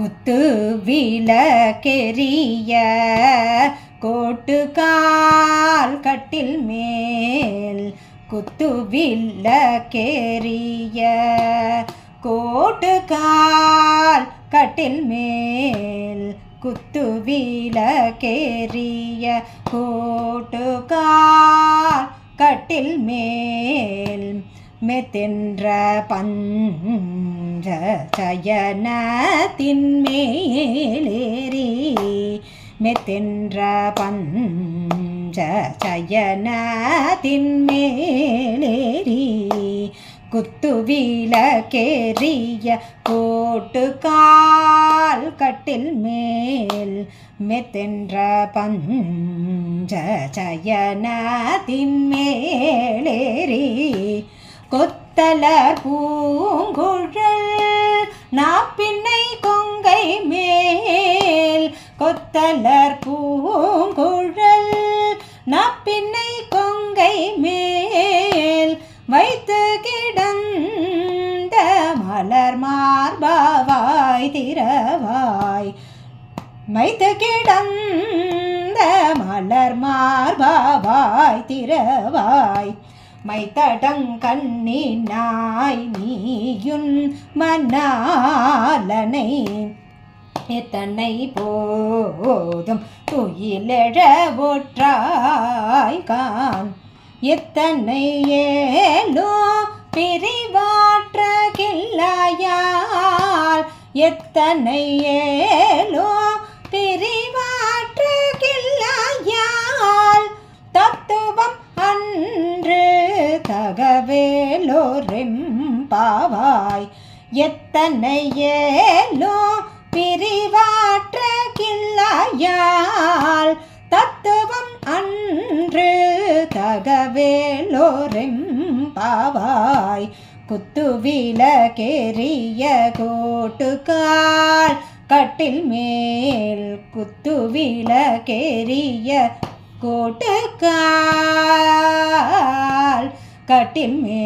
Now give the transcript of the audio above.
குத்து விளக்கெரிய கோட்டுக்கால் கட்டில் மேல் குத்து விளக்கெரிய கோட்டுக்கால் கட்டில் மேல் குத்து விளக்கெரிய கோட்டுக்கால் கட்டில் மேல் மெத்தென்ற பஞ்ச சயனத்தின் மேலேறி மெத்தென்ற பஞ்ச சயனத்தின் மேலேறி குத்து விளக்கேறிய கட்டில் மேல் மெத்தென்ற பஞ்ச சயனத்தின் மேலேறி கொத்தலர் பூங்குழல் நாப்பின்னை கொங்கை மேல். கொத்தலர் பூங்குழல் நாப்பின்னை கொங்கை மேல். வைத்து கிடந்த மலர் மார்பாவாய் திரவாய் வைத்து கிடந்த மலர் மார்பாவாய் திரவாய் மைத்தடங்கண்ணினாய் நீயுன் மன்னாலனை எத்தனை போதும் துயிலெழ ஒற்றாய் கான் எத்தனை ஏலோ பிரிவாற்றகில்லாயால். எத்தனை ஏலோ பிரி தகவேலோரெம்பாவாய் எத்தனை ஏலோ பிரிவாற்ற கிள்ளாயால். தத்துவம் அன்று தகவேலோரெம்பாவாய் குத்து விளக்கெரிய கோட்டுக்கால். கட்டில் மேல் குத்து விளக்கெரிய கோட்டுக்கால். കാട്ടിന്മേ